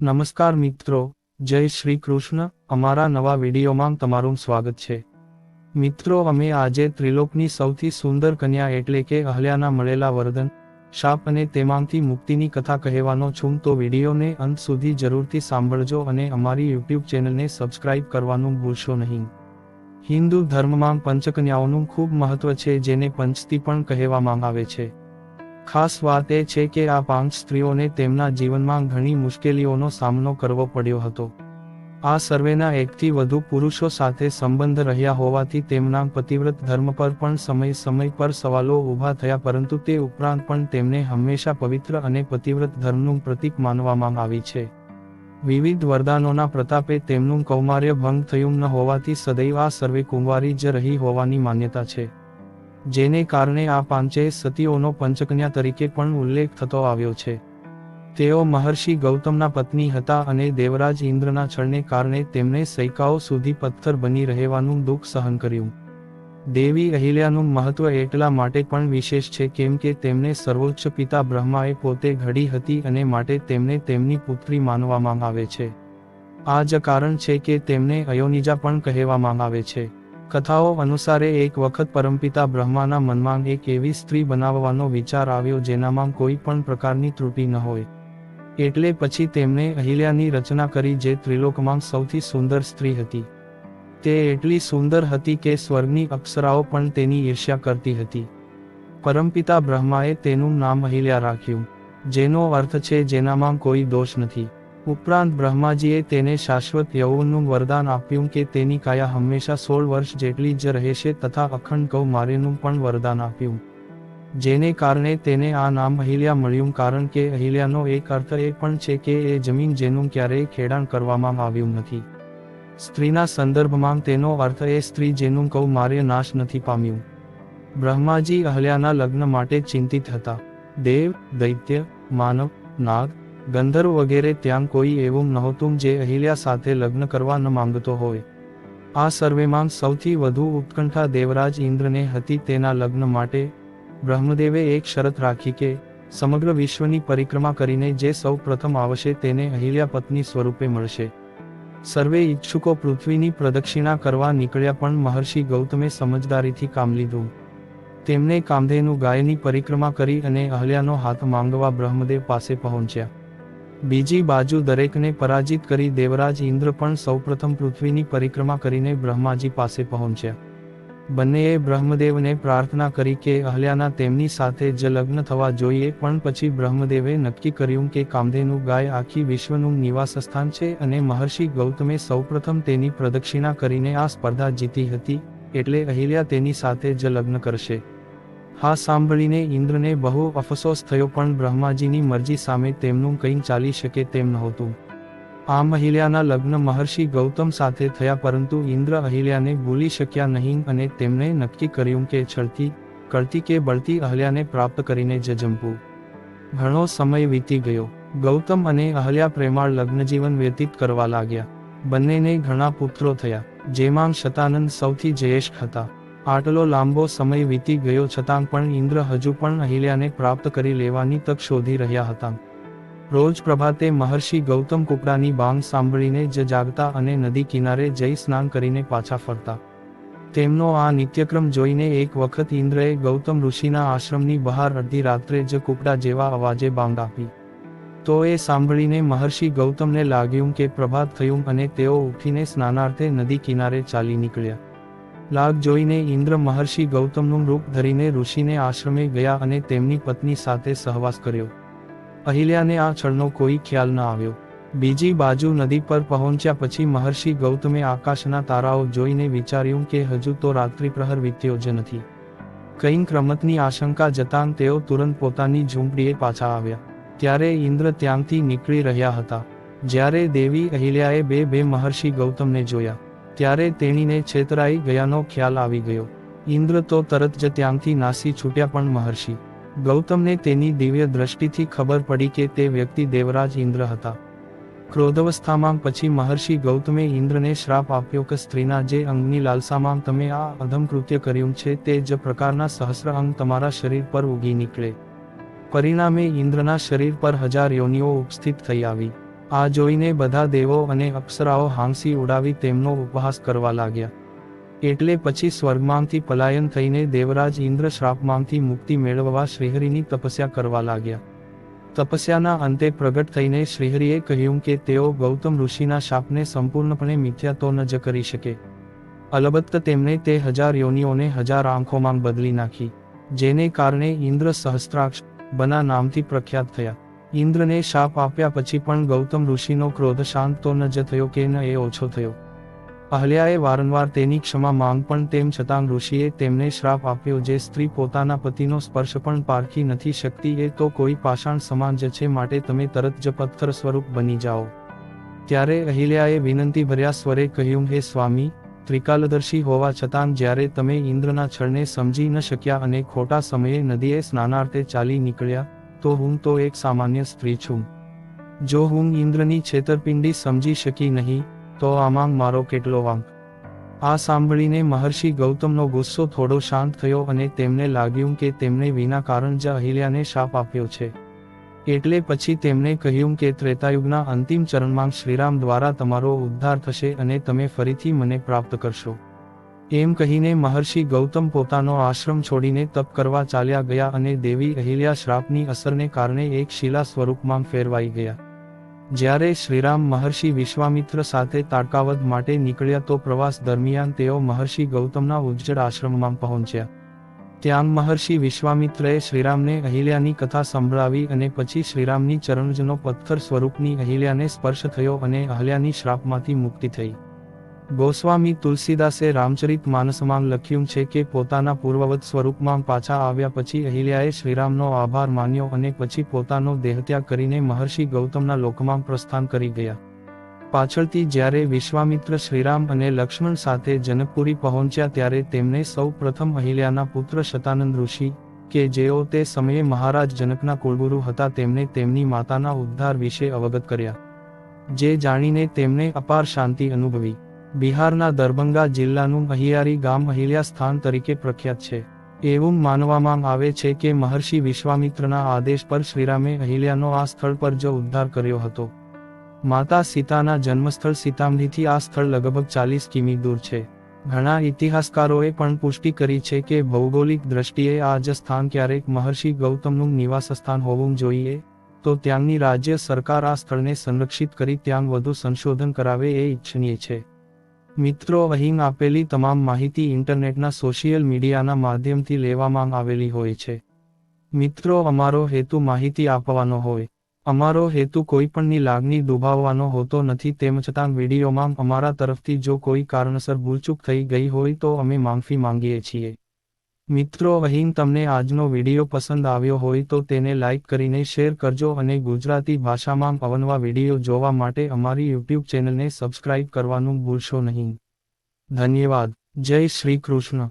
નમસ્કાર મિત્રો, જય શ્રી કૃષ્ણ. અમારા નવા વિડીયોમાં તમારું સ્વાગત છે. મિત્રો, અમે આજે ત્રિલોકની સૌથી સુંદર કન્યા એટલે કે અહલ્યાના મળેલા વરદન, શાપ અને તેમાંથી મુક્તિની કથા કહેવાનો છું. તો વિડીયોને અંત સુધી જરૂરથી સાંભળજો અને અમારી યુટ્યુબ ચેનલને સબસ્ક્રાઇબ કરવાનું ભૂલશો નહીં. હિન્દુ ધર્મમાં પંચકન્યાઓનું ખૂબ મહત્વ છે, જેને પંચતી પણ કહેવામાં આવે છે. ખાસ વાત એ છે કે આ પાંચ સ્ત્રીઓને તેમના જીવનમાં ઘણી મુશ્કેલીઓનો સામનો કરવો પડ્યો હતો. આ સર્વેના એકથી વધુ પુરુષો સાથે સંબંધ રહ્યા હોવાથી તેમના પતિવ્રત ધર્મ પર પણ સમય સમય પર સવાલો ઊભા થયા પરંતુ તે ઉપરાંત પણ તેમને હંમેશા પવિત્ર અને પતિવ્રત ધર્મનું પ્રતીક માનવામાં આવી છે. વિવિધ વરદાનોના પ્રતાપે તેમનું કૌમાર્ય ભંગ થયું ન હોવાથી સદૈવ આ સર્વે કુંવારી જ રહી હોવાની માન્યતા છે. જેને કારણે આ પાંચેય સતીઓનો પંચકન્યા તરીકે પણ ઉલ્લેખ થતો આવ્યો છે. તેઓ મહર્ષિ ગૌતમના પત્ની હતા અને દેવરાજ ઇન્દ્રના છળને કારણે તેમણે સૈકાઓ સુધી પથ્થર બની રહેવાનું દુઃખ સહન કર્યું. દેવી અહિલ્યાનું મહત્વ એટલા માટે પણ વિશેષ છે કેમ કે તેમને સર્વોચ્ચ પિતા બ્રહ્માએ પોતે ઘડી હતી અને માટે તેમને તેમની પુત્રી માનવામાં આવે છે. આ જ કારણ છે કે તેમને અયોનિજા પણ કહેવામાં આવે છે. કથાઓ અનુસારે એક વખત પરમપિતા બ્રહ્માના મનમાં એક એવી સ્ત્રી બનાવવાનો વિચાર આવ્યો જેનામાં કોઈ પણ પ્રકારની ત્રુટિ ન હોય. એટલે પછી તેમણે અહિલ્યાની રચના કરી જે ત્રિલોકમાં સૌથી સુંદર સ્ત્રી હતી. તે એટલી સુંદર હતી કે સ્વર્ગની અપ્સરાઓ પણ તેની ઈર્ષ્યા કરતી હતી. પરમપિતા બ્રહ્માએ તેનું નામ અહિલ્યા રાખ્યું, જેનો અર્થ છે જેનામાં કોઈ દોષ નથી. ઉપરાંત બ્રહ્માજીએ તેને શાશ્વત યૌવનનું વરદાન આપ્યું કે તેની કાયા હંમેશા સોળ વર્ષ જેટલી જ રહેશે તથા અખંડ કૌમાર્યનું પણ વરદાન આપ્યું. જેને કારણે તેને આ નામ અહિલ્યા મળ્યું કારણ કે અહિલ્યાનો એક અર્થ એ પણ છે કે એ જમીન જેનું ક્યારેય ખેડાણ કરવામાં આવ્યું નથી. સ્ત્રીના સંદર્ભમાં તેનો અર્થ એ સ્ત્રી જેનું કૌમાર્ય નાશ નથી પામ્યું. બ્રહ્માજી અહલ્યાના લગ્ન માટે ચિંતિત હતા. દેવ, દૈત્ય, માનવ, નાગ ગંધર્વ વગેરે ત્યાં કોઈ એવું નહોતું જે અહિલ્યા સાથે લગ્ન કરવા ન માંગતો હોય. આ સર્વેમાં સૌથી વધુ ઉત્કંઠા દેવરાજ ઇન્દ્રને હતી તેના લગ્ન માટે બ્રહ્મદેવે એક શરત રાખી કે, સમગ્ર વિશ્વની પરિક્રમા કરીને જે સૌ પ્રથમ આવશે તેને અહિલ્યા પત્ની સ્વરૂપે મળશે. સર્વે ઈચ્છુકો પૃથ્વીની પ્રદક્ષિણા કરવા નીકળ્યા પણ મહર્ષિ ગૌતમે સમજદારીથી કામ લીધું. તેમણે કામધેનુ ગાયની પરિક્રમા કરી અને અહલ્યાનો હાથ માંગવા બ્રહ્મદેવ પાસે પહોંચ્યા. બીજી બાજુ દરેકને પરાજિત કરી દેવરાજ ઇન્દ્ર પણ સૌપ્રથમ પૃથ્વીની પરિક્રમા કરીને બ્રહ્માજી પાસે પહોંચ્યા. બંનેએ બ્રહ્મદેવને પ્રાર્થના કરી કે અહલ્યાના તેમની સાથે જ લગ્ન થવા જોઈએ પણ પછી બ્રહ્મદેવે નક્કી કર્યું કે કામધેનુ ગાય આખી વિશ્વનું નિવાસસ્થાન છે અને મહર્ષિ ગૌતમે સૌપ્રથમ તેની પ્રદક્ષિણા કરીને આ સ્પર્ધા જીતી હતી, એટલે અહિલ્યા તેની સાથે જ લગ્ન કરશે. હા સાંભળીને ઇન્દ્રને બહુ અફસોસ થયો પણ બ્રહ્માજીની મરજી સામે તેમનું કંઈ ચાલી શકે તેમ નહોતું. આમ અહિલ્યાના લગ્ન મહર્ષિ ગૌતમ સાથે થયા પરંતુ ઇન્દ્ર અહિલ્યાને ભૂલી શક્યા નહીં અને તેમણે નક્કી કર્યું કે છળતી, કરતી કે બળતી અહલ્યાને પ્રાપ્ત કરીને જજંપવું ઘણો સમય વીતી ગયો. ગૌતમ અને અહલ્યા પ્રેમાળ લગ્નજીવન વ્યતીત કરવા લાગ્યા. બંનેને ઘણા પુત્રો થયા, જેમાં શતાનંદ સૌથી જયેશ હતા. આટલો લાંબો સમય વીતી ગયો છતાં પણ ઇન્દ્ર હજુ પણ અહિલ્યાને પ્રાપ્ત કરી લેવાની તક શોધી રહ્યા હતા. રોજ પ્રભાતે મહર્ષિ ગૌતમ કુકડાની બાંગ સાંભળીને જ જાગતા અને નદી કિનારે જઈ સ્નાન કરીને પાછા ફરતા. તેમનો આ નિત્યક્રમ જોઈને એક વખત ઇન્દ્રએ ગૌતમ ઋષિના આશ્રમની બહાર અડધી રાત્રે જ કુકડા જેવા અવાજે બાંગ આપી. તો એ સાંભળીને મહર્ષિ ગૌતમને લાગ્યું કે પ્રભાત થયું અને તેઓ ઉઠીને સ્નાનાર્થે નદી કિનારે ચાલી નીકળ્યા. લાગ જોઈને ઇન્દ્ર મહર્ષિ ગૌતમનું રૂપ ધરીને ઋષિને આશ્રમે ગયા અને તેમની પત્ની સાથે સહવાસ કર્યો. અહિલ્યાને આ છળનો કોઈ ખ્યાલ ન આવ્યો. બીજી બાજુ નદી પર પહોંચ્યા પછી મહર્ષિ ગૌતમે આકાશના તારાઓ જોઈને વિચાર્યું કે હજુ તો રાત્રિ પ્રહર વીત્યો જ નથી. કંઈક રમતની આશંકા જતાં તેઓ તુરંત પોતાની ઝૂંપડીએ પાછા આવ્યા. ત્યારે ઇન્દ્ર ત્યાંથી નીકળી રહ્યા હતા. જ્યારે દેવી અહિલ્યાએ બે બે મહર્ષિ ગૌતમને જોયા. ત્યારે તેણીને છેતરાઈ ગયાનો ખ્યાલ આવી ગયો. ઇન્દ્ર તો તરત જ ત્યાંથી નાસી છૂટ્યા પણ મહર્ષિ. ગૌતમને તેની દિવ્ય દ્રષ્ટિથી ખબર પડી કે તે વ્યક્તિ દેવરાજ ઇન્દ્ર હતા. ક્રોધવસ્થામાં પછી મહર્ષિ ગૌતમે ઇન્દ્રને શ્રાપ આપ્યો કે, સ્ત્રીના જે અંગની લાલસામાં તમે આ અધમ કૃત્ય કર્યું છે, તે જ પ્રકારના સહસ્ર અંગ તમારા શરીર પર ઉગી નીકળે. પરિણામે ઇન્દ્રના શરીર પર હજાર યોનિઓ ઉપસ્થિત થઈ આવી. આ જોઈને બધા દેવો અને અપ્સરાઓ હાંસી ઉડાવી તેમનો ઉપહાસ કરવા લાગ્યા. એટલે પછી સ્વર્ગમાંથી પલાયન થઈને દેવરાજ ઇન્દ્ર શ્રાપમાંથી મુક્તિ મેળવવા શ્રીહરિની તપસ્યા કરવા લાગ્યા. તપસ્યાના અંતે પ્રગટ થઈને શ્રીહરિએ કહ્યું કે તેઓ ગૌતમ ઋષિના શાપને સંપૂર્ણપણે મિથ્યા તો ન જ કરી શકે. અલબત્ત તેમણે તે હજાર યોનિઓને હજાર આંખોમાં બદલી નાખી, જેને કારણે ઇન્દ્ર સહસ્ત્રાક્ષ બના નામથી પ્રખ્યાત થયા. ઇન્દ્રને શાપ આપ્યા પછી પણ ગૌતમ ઋષિનો ક્રોધ શાંત તો ન જ થયો કે ન એ ઓછો થયો. અહલ્યાએ વારંવાર તેની ક્ષમા માંગ પણ તેમ છતાં ઋષિએ તેમને શ્રાપ આપ્યો જે સ્ત્રી પોતાના પતિનો સ્પર્શ પણ પારખી નથી શકતી એ તો કોઈ પાષાણ સમાન જ છે માટે તમે તરત જ પથ્થર સ્વરૂપ બની જાઓ. ત્યારે અહિલ્યાએ વિનંતી ભર્યા સ્વરે કહ્યું, હે સ્વામી, ત્રિકાલદર્શી હોવા છતાં જ્યારે તમે ઇન્દ્રના છળને સમજી ન શક્યા અને ખોટા સમયે નદીએ સ્નાનાર્થે ચાલી નીકળ્યા તો હું તો એક સામાન્ય સ્ત્રી છું. જો હું ઇન્દ્રની છેતરપિંડી સમજી શકી નહીં, તો આમાં મારો કેટલો વાંક. આ સાંભળીને મહર્ષિ ગૌતમનો ગુસ્સો થોડો શાંત થયો અને તેમને લાગ્યું કે તેમણે વિના કારણ જ અહિલ્યાને શાપ આપ્યો છે. એટલે પછી તેમણે કહ્યું કે ત્રેતાયુગના અંતિમ ચરણમાં શ્રીરામ દ્વારા તમારો ઉદ્ધાર થશે અને તમે ફરીથી મને પ્રાપ્ત કરશો. એમ કહીને મહર્ષિ ગૌતમ પોતાનો આશ્રમ છોડીને તપ કરવા ચાલ્યા ગયા અને દેવી અહિલ્યા શ્રાપની અસરને કારણે એક શિલા સ્વરૂપમાં ફેરવાઈ ગયા. જ્યારે શ્રીરામ મહર્ષિ વિશ્વામિત્ર સાથે તાડકાવદ માટે નીકળ્યા તો પ્રવાસ દરમિયાન તેઓ મહર્ષિ ગૌતમના ઉજ્જડ આશ્રમમાં પહોંચ્યા. ત્યાં મહર્ષિ વિશ્વામિત્રએ શ્રીરામને અહિલ્યાની કથા સંભળાવી અને પછી શ્રીરામની ચરણજનો પથ્થર સ્વરૂપની અહિલ્યાને સ્પર્શ થયો અને અહલ્યાની શ્રાપમાંથી મુક્તિ થઈ. ગોસ્વામી તુલસીદાસે રામચરિત માનસમાં લખ્યું છે કે પોતાના પૂર્વવત સ્વરૂપમાં પાછા આવ્યા પછી અહિલ્યાએ શ્રીરામનો આભાર માન્યો અને પછી પોતાનો દેહત્યાગ કરીને મહર્ષિ ગૌતમના લોકમાં પ્રસ્થાન કરી ગયા. પાછળથી જ્યારે વિશ્વામિત્ર શ્રીરામ અને લક્ષ્મણ સાથે જનકપુરી પહોંચ્યા ત્યારે તેમને સૌ પ્રથમ અહિલ્યાના પુત્ર શતાનંદ ઋષિ, કે જેઓ તે સમયે મહારાજ જનકના કુળગુરુ હતા, તેમને તેમની માતાના ઉદ્ધાર વિશે અવગત કર્યા. જે જાણીને તેમને અપાર શાંતિ અનુભવી. બિહારના દરભંગા જિલ્લાનું અહિયારી ગામ અહિલ્યા સ્થાન તરીકે પ્રખ્યાત છે. એવું માનવામાં આવે છે કે મહર્ષિ વિશ્વામિત્રના આદેશ પર શ્રીરામે અહિલ્યાનો આ સ્થળ પર જ ઉદ્ધાર કર્યો હતો. માતા સીતાના જન્મસ્થળ સીતામઢીથી આ સ્થળ લગભગ ચાલીસ કિમી દૂર છે. ઘણા ઇતિહાસકારોએ પણ પુષ્ટિ કરી છે કે ભૌગોલિક દ્રષ્ટિએ આ જ સ્થાન ક્યારેક મહર્ષિ ગૌતમનું નિવાસ સ્થાન હોવું જોઈએ, તો ત્યાંની રાજ્ય સરકાર આ સ્થળને સંરક્ષિત કરી ત્યાં વધુ સંશોધન કરાવે એ ઈચ્છનીય છે. મિત્રો, અહીં આપેલી તમામ માહિતી ઇન્ટરનેટના સોશિયલ મીડિયાના માધ્યમથી લેવામાં આવેલી હોય છે. મિત્રો, અમારો હેતુ માહિતી આપવાનો હોય. અમારો હેતુ કોઈપણની લાગણી દુભાવવાનો હોતો નથી, તેમ છતાં વિડીયોમાં અમારા તરફથી જો કોઈ કારણસર ભૂલચૂક થઈ ગઈ હોય તો અમે માફી માંગીએ છીએ. મિત્રો અહીં તમને આજનો વીડિયો પસંદ આવ્યો હોય તો તેને લાઇક કરીને શેર કરજો અને ગુજરાતી ભાષામાં અવનવા વીડિયો જોવા માટે અમારી યુટ્યુબ ચેનલને સબસ્ક્રાઇબ કરવાનું ભૂલશો નહીં. ધન્યવાદ. જય શ્રી કૃષ્ણ.